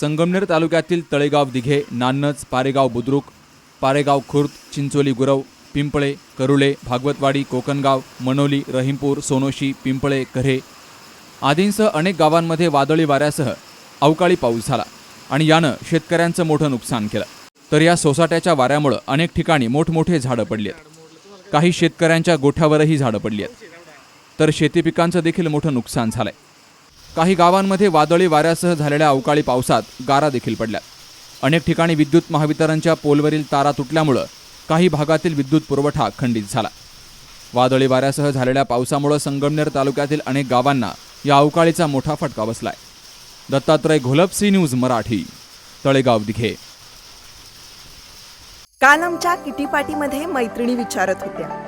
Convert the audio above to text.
संगमनेर तालुक्यातील तळेगाव दिघे नान्नज पारेगाव बुद्रुक पारेगाव खुर्द चिंचोली गुरव पिंपळे करुळे भागवतवाडी कोकणगाव मनोली रहीमपूर सोनोशी पिंपळे कऱ्हे आदींसह अनेक गावांमध्ये वादळी वाऱ्यासह अवकाळी पाऊस झाला आणि यानं शेतकऱ्यांचं मोठं नुकसान केलं. तर या सोसाट्याच्या वाऱ्यामुळं अनेक ठिकाणी मोठमोठे झाडं पडली आहेत. काही शेतकऱ्यांच्या गोठ्यावरही झाडं पडली आहेत. तर शेती पिकांचं देखील मोठं नुकसान झालंय. काही गावांमध्ये वादळी वाऱ्यासह झालेल्या अवकाळी पावसात गारा देखील पडल्या. अनेक ठिकाणी विद्युत महावितरणच्या पोलवरील तारा तुटल्यामुळं काही भागातील विद्युत पुरवठा खंडित झाला. वादळी वाऱ्यासह झालेल्या पावसामुळं संगमनेर तालुक्यातील अनेक गावांना या अवकाळीचा मोठा फटका बसलाय. Dattatray Gholap C news Marathi Talegaon Dighe. काल आमच्या किटीपाटीमध्ये मैत्रिणी विचारत होत्या.